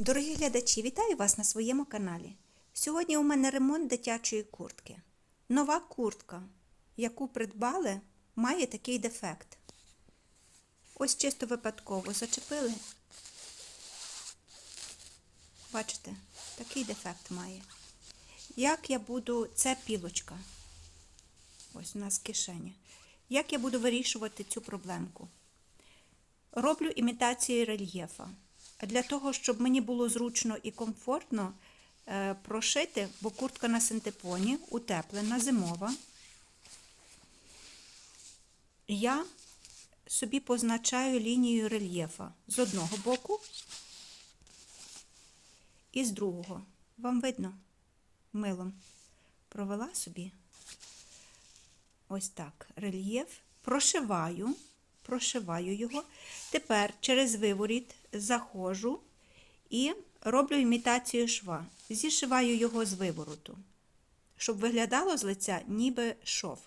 Дорогі глядачі, вітаю вас на своєму каналі. Сьогодні у мене ремонт дитячої куртки. Нова куртка, яку придбали, має такий дефект. Ось чисто випадково зачепили. Бачите, такий дефект має. Як я буду. Це пілочка. Ось у нас в кишені. Як я буду вирішувати цю проблемку? Роблю імітацію рельєфа. Для того, щоб мені було зручно і комфортно е, прошити, бо куртка на синтепоні, утеплена, зимова. Я собі позначаю лінію рельєфа з одного боку і з другого. Вам видно? Милом провела собі. Ось так. Рельєф. Прошиваю, прошиваю його. Тепер через виворіт заходжу і роблю імітацію шва. Зішиваю його з вивороту, щоб виглядало з лиця ніби шов.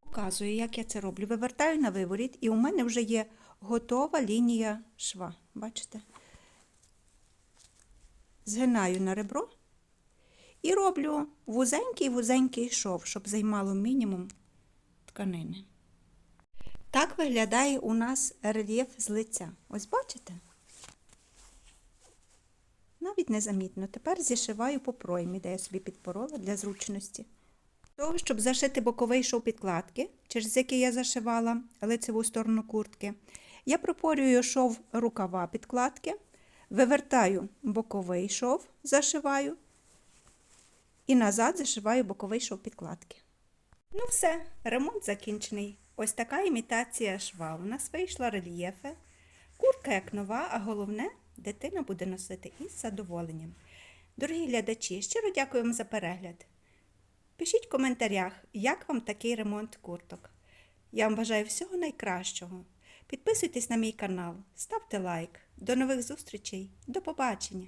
Показую, як я це роблю. Вивертаю на виворіт, і у мене вже є готова лінія шва. Бачите? Згинаю на ребро і роблю вузенький-вузенький шов, щоб займало мінімум тканини. Так виглядає у нас рельєф з лиця. Ось бачите? Навіть незамітно. Тепер зішиваю по проймі, де я собі підпорола для зручності. Для Того, щоб зашити боковий шов підкладки, через який я зашивала лицеву сторону куртки, я пропорюю шов рукава підкладки, вивертаю боковий шов, зашиваю і назад зашиваю боковий шов підкладки. Ну все, ремонт закінчений. Ось така імітація шва. У нас вийшла рельєфи. Куртка як нова, а головне, дитина буде носити із задоволенням. Дорогі глядачі, щиро дякую вам за перегляд. Пишіть в коментарях, як вам такий ремонт курток. Я вам бажаю всього найкращого. Підписуйтесь на мій канал, ставте лайк. До нових зустрічей, до побачення!